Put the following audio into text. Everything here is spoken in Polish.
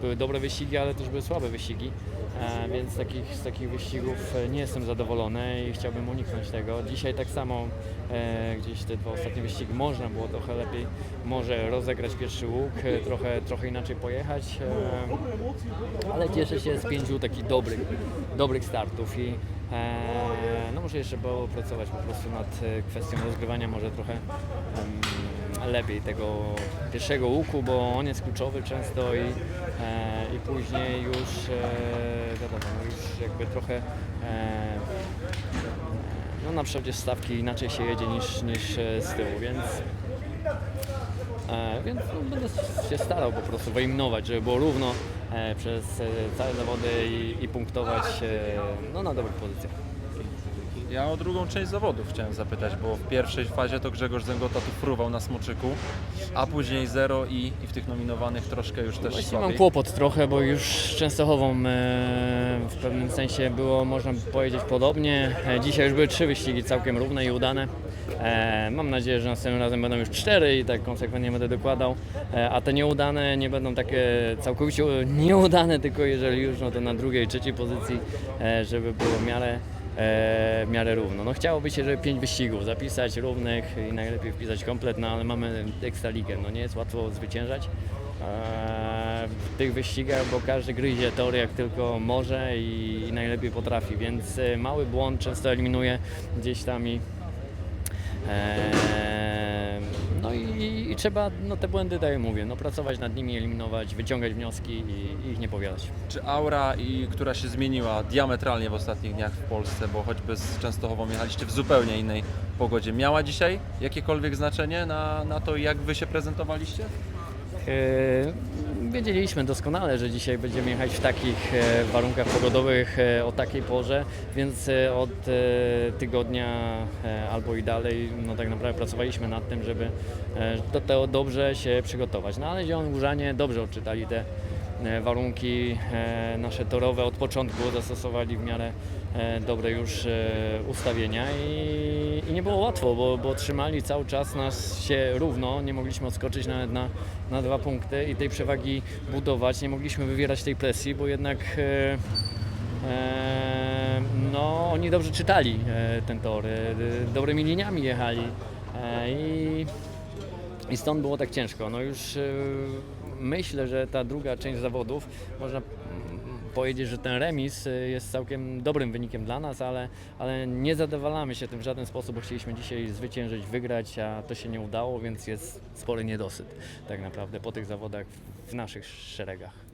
były dobre wyścigi, ale też były słabe wyścigi, e, więc takich, z takich wyścigów e, nie jestem zadowolony i chciałbym uniknąć tego. Dzisiaj tak samo e, gdzieś te dwa ostatnie wyścigi można było trochę lepiej, może rozegrać pierwszy łuk, trochę, trochę inaczej pojechać, ale cieszę się z pięciu takich dobrych, dobrych startów i no może jeszcze było pracować po prostu nad kwestią rozgrywania może trochę lepiej tego pierwszego łuku, bo on jest kluczowy często i, e, i później już e, wiadomo, no już jakby trochę e, no na przodzie stawki inaczej się jedzie niż, niż e, z tyłu, więc E, więc no, będę się starał po prostu wyeliminować, żeby było równo e, przez e, całe zawody i, i punktować e, no, na dobrych pozycjach. Ja o drugą część zawodów chciałem zapytać, bo w pierwszej fazie to Grzegorz Zęgota tu fruwał na smoczyku, a później zero i, i w tych nominowanych troszkę już też Właściwie mam słabiej. kłopot trochę, bo już z Częstochową e, w pewnym sensie było, można by powiedzieć, podobnie. E, Dzisiaj już były trzy wyścigi całkiem równe i udane. E, Mam nadzieję, że następnym razem będą już cztery i tak konsekwentnie będę dokładał. E, A te nieudane nie będą takie całkowicie nieudane, tylko jeżeli już, no to na drugiej, trzeciej pozycji, e, żeby było w miarę w miarę równo. No chciałoby się, żeby pięć wyścigów zapisać równych i najlepiej wpisać komplet, no ale mamy Ekstraligę, no nie jest łatwo zwyciężać e, w tych wyścigach, bo każdy gryzie tor jak tylko może i, i najlepiej potrafi, więc e, mały błąd często eliminuje gdzieś tam i e, no i, i trzeba no te błędy, tak jak mówię, no pracować nad nimi, eliminować, wyciągać wnioski i, i ich nie powielać. Czy aura, i, która się zmieniła diametralnie w ostatnich dniach w Polsce, bo choćby z Częstochową jechaliście w zupełnie innej pogodzie, miała dzisiaj jakiekolwiek znaczenie na, na to, jak wy się prezentowaliście? E, Wiedzieliśmy doskonale, że dzisiaj będziemy jechać w takich e, warunkach pogodowych e, o takiej porze, więc e, od tygodnia albo i dalej no tak naprawdę pracowaliśmy nad tym, żeby do tego dobrze się przygotować. No ale Górzanie dobrze odczytali te warunki e, nasze torowe od początku, zastosowali w miarę e, dobre już e, ustawienia i, i nie było łatwo, bo, bo trzymali cały czas nas się równo, nie mogliśmy odskoczyć nawet na, na dwa punkty i tej przewagi budować, nie mogliśmy wywierać tej presji, bo jednak e, e, no, oni dobrze czytali e, ten tor, e, dobrymi liniami jechali e, i i stąd było tak ciężko. No już e, myślę, że ta druga część zawodów, można powiedzieć, że ten remis e, jest całkiem dobrym wynikiem dla nas, ale, ale nie zadowalamy się tym w żaden sposób, bo chcieliśmy dzisiaj zwyciężyć, wygrać, a to się nie udało, więc jest spory niedosyt tak naprawdę po tych zawodach w naszych szeregach.